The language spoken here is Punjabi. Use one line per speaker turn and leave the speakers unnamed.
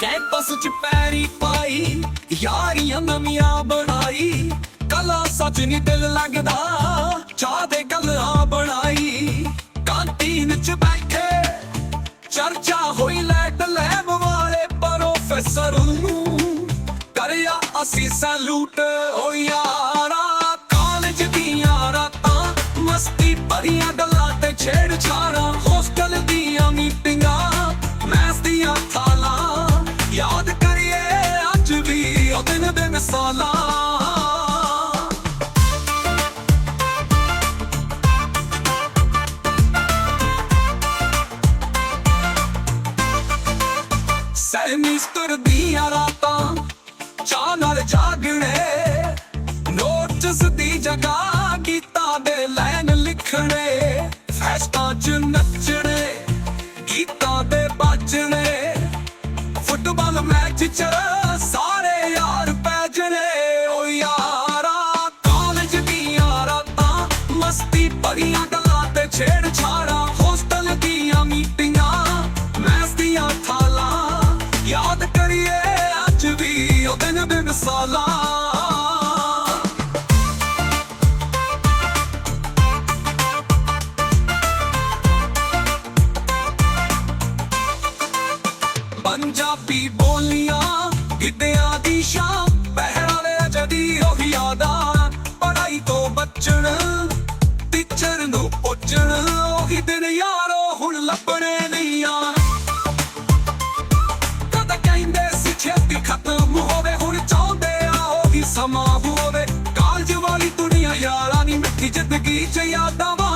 ਕੈਂਪਸ ਚ ਪੈਰੀ ਪਾਈ, ਯਾਰੀਆਂ ਨਵੀਆਂ ਬਣਾਈ। ਕਲਾ ਸੱਚ ਨੀ ਦਿਲ ਲੱਗਦਾ, ਚਾਹ ਦੇ ਗੱਲਾਂ ਬਣਾਈ। ਕੰਟੀਨ ਚ ਬੈਠੇ, ਚਰਚਾ ਹੋਈ ਲੈਟ ਲੈਬ ਵਾਲੇ ਪ੍ਰੋਫੈਸਰ ਨੂੰ। ਕਰਿਆ ਅਸੀਂ ਸੈਲੂਟ ਓ ਯਾਰਾ ਕਾਲਜ ਦੀਆਂ ਰਾਤਾਂ, ਮਸਤੀ ਭਰੀਆਂ ਗੱਲਾਂ ਤੇ ਛੇੜ ਦਿਨ ਦੇ ਮਿਸਾਲਾਂ ਸੈਮਿਸਟਰ ਦੀਆਂ ਰਾਤਾਂ ਚਾਹ ਨਾਲ ਜਾਗਣੇ। ਨੋਟਸ ਦੀ ਜਗ੍ਹਾ ਗੀਤਾਂ ਦੇ ਲਾਈਨ ਲਿਖਣੇ। ਫੈਸਟਾਂ 'ਚ ਨੱਚਣੇ, ਗੀਤਾਂ ਦੇ ਬਾਜਣੇ। ਫੁੱਟਬਾਲ ਮੈਚ 'ਚ ਸਾਰੇ ਕਰੀਏ ਅੱਜ ਵੀ ਉਹ ਦਿਨ ਦੇ ਪੰਜਾਬੀ ਬੋਲੀਆਂ ਗਿੱਧਿਆਂ ਦੀ ਸ਼ਾਮ ਪਹਿਰਾਵੇ ਜਦੀ ਉਹ ਯਾਦਾਂ ਪੜਾਈ ਤੋਂ ਬਚਣ ਟੀਚਰ ਨੂੰ ਪੁੱਛਣ ਉਹੀ ਦਿਨ ਯਾਰ ਸਮਾਂ ਹੋਵੇ